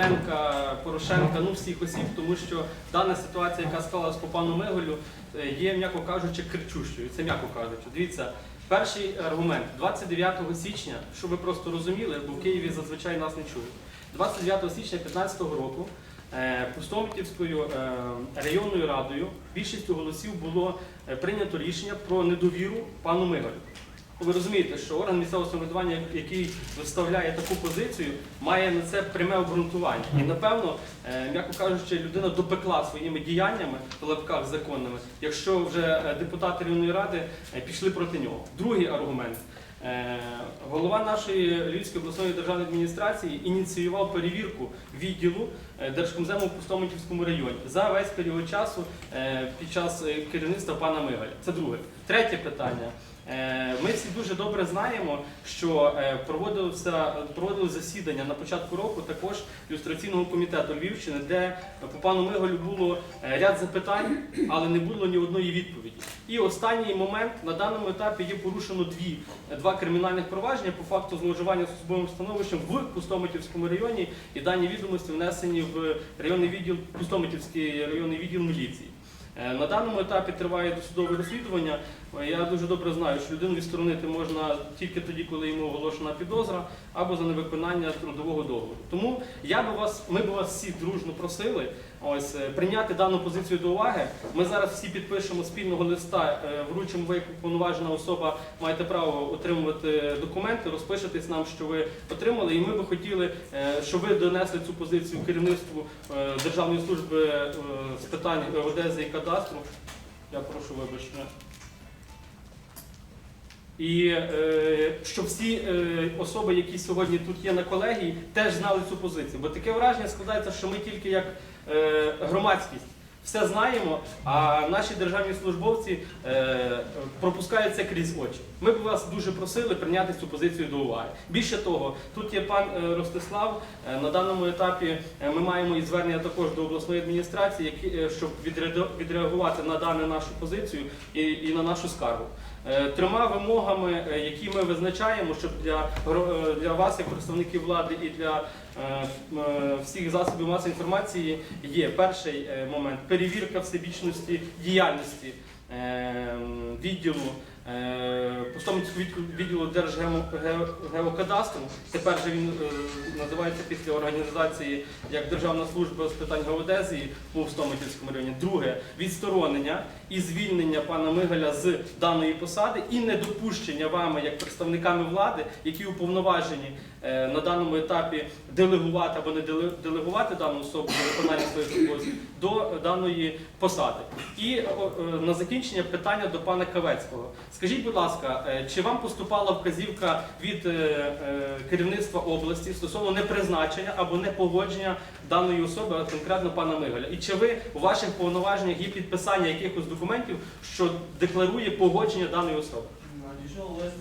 Кириленка, Порошенка, ну всіх осіб, тому що дана ситуація, яка склалась по пану Миголю, е, є, м'яко кажучи, кричущою. Це м'яко кажучи. Дивіться, перший аргумент 29 січня, щоб ви просто розуміли, бо в Києві зазвичай нас не чують. 29 січня 2015 року е, е, районною радою більшістю голосів було прийнято рішення про недовіру пану Миголю. Ви розумієте, що орган місцевого самоврядування, який виставляє таку позицію, має на це пряме обґрунтування. І напевно, е, м'яко кажучи, людина допекла своїми діяннями в лапках законними, якщо вже е, депутати районної ради е, пішли проти нього. Другий аргумент. Е, Голова нашої Львівської обласної державної адміністрації ініціював перевірку відділу е, Держкомзему в Пустомитівському районі за весь період часу е, під час керівництва пана Мигаля. Це друге. Третє питання. Ми всі дуже добре знаємо, що проводили засідання на початку року також ілюстраційного комітету Львівщини, де по пану Миголю було ряд запитань, але не було ні одної відповіді. І останній момент на даному етапі є порушено дві два кримінальних провадження по факту зловживання службовим становищем в Пустомитівському районі, і дані відомості внесені в районний відділ Пустомитівський районний відділ міліції. Е, На даному етапі триває досудове розслідування. Е, Я дуже добре знаю, що людину відсторонити можна тільки тоді, коли йому оголошена підозра, або за невиконання трудового договору. Тому я би вас, ми б вас всі дружно просили ось е, прийняти дану позицію до уваги. Ми зараз всі підпишемо спільного листа, вручимо ви як уповноважена особа, маєте право отримувати документи, розпишетесь нам, що ви отримали, і ми би хотіли, щоб ви донесли цю позицію керівництву Державної служби з питань Одези і кадастру. Я прошу вибачення. І е, щоб всі е, особи, які сьогодні тут є на колегії, теж знали цю позицію. Бо таке враження складається, що ми тільки як е, громадськість все знаємо, а наші державні службовці е, пропускають це крізь очі. Ми б вас дуже просили прийняти цю позицію до уваги. Більше того, тут є пан е, Ростислав. Е, на даному етапі е, ми маємо і звернення також до обласної адміністрації, які, щоб відреагувати на дану нашу позицію і, і на нашу скаргу. Трьома вимогами, які ми визначаємо, щоб для, для вас, як представників влади, і для е, всіх засобів масової інформації є перший момент перевірка всебічності діяльності е, відділу. е, Пустомицького відділу- Держгеокадастру. Тепер же він е, називається після організації як Державна служба з питань геодезії у Пустомитівському районі. Друге відсторонення і звільнення пана Мигаля з даної посади і недопущення вами як представниками влади, які уповноважені на даному етапі делегувати або не деле- делегувати дану особу до виконання своїх обов'язків до даної посади. І е, на закінчення питання до пана Кавецького. Скажіть, будь ласка, е, чи вам поступала вказівка від е, е, керівництва області стосовно непризначення або непогодження даної особи, конкретно пана Мигаля? І чи ви у ваших повноваженнях є підписання якихось документів, що декларує погодження даної особи? Надійшов лист